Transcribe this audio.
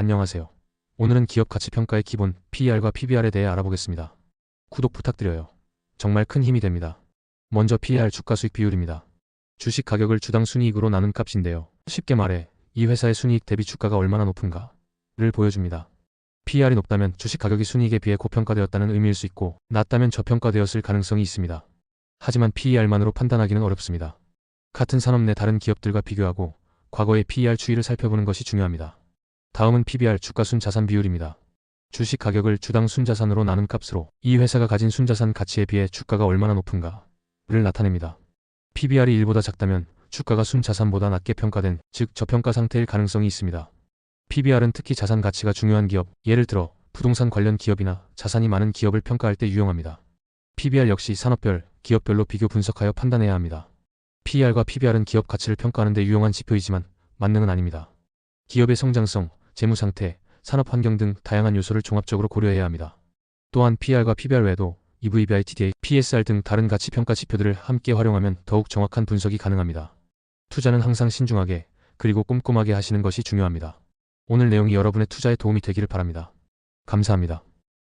안녕하세요. 오늘은 기업 가치 평가의 기본 PER과 PBR에 대해 알아보겠습니다. 구독 부탁드려요. 정말 큰 힘이 됩니다. 먼저 PER 주가 수익 비율입니다. 주식 가격을 주당 순이익으로 나눈 값인데요. 쉽게 말해 이 회사의 순이익 대비 주가가 얼마나 높은가를 보여줍니다. PER이 높다면 주식 가격이 순이익에 비해 고평가되었다는 의미일 수 있고 낮다면 저평가되었을 가능성이 있습니다. 하지만 PER만으로 판단하기는 어렵습니다. 같은 산업 내 다른 기업들과 비교하고 과거의 PER 추이를 살펴보는 것이 중요합니다. 다음은 PBR 주가 순 자산 비율입니다. 주식 가격을 주당 순자산으로 나눈 값으로 이 회사가 가진 순자산 가치에 비해 주가가 얼마나 높은가를 나타냅니다. PBR이 1보다 작다면 주가가 순자산보다 낮게 평가된 즉 저평가 상태일 가능성이 있습니다. PBR은 특히 자산 가치가 중요한 기업, 예를 들어 부동산 관련 기업이나 자산이 많은 기업을 평가할 때 유용합니다. PBR 역시 산업별, 기업별로 비교 분석하여 판단해야 합니다. PER과 PBR은 기업 가치를 평가하는 데 유용한 지표이지만 만능은 아닙니다. 기업의 성장성, 재무 상태, 산업 환경 등 다양한 요소를 종합적으로 고려해야 합니다. 또한 PER과 PBR 외에도 EV/BI, TDA, PSR 등 다른 가치 평가 지표들을 함께 활용하면 더욱 정확한 분석이 가능합니다. 투자는 항상 신중하게 그리고 꼼꼼하게 하시는 것이 중요합니다. 오늘 내용이 여러분의 투자에 도움이 되기를 바랍니다. 감사합니다.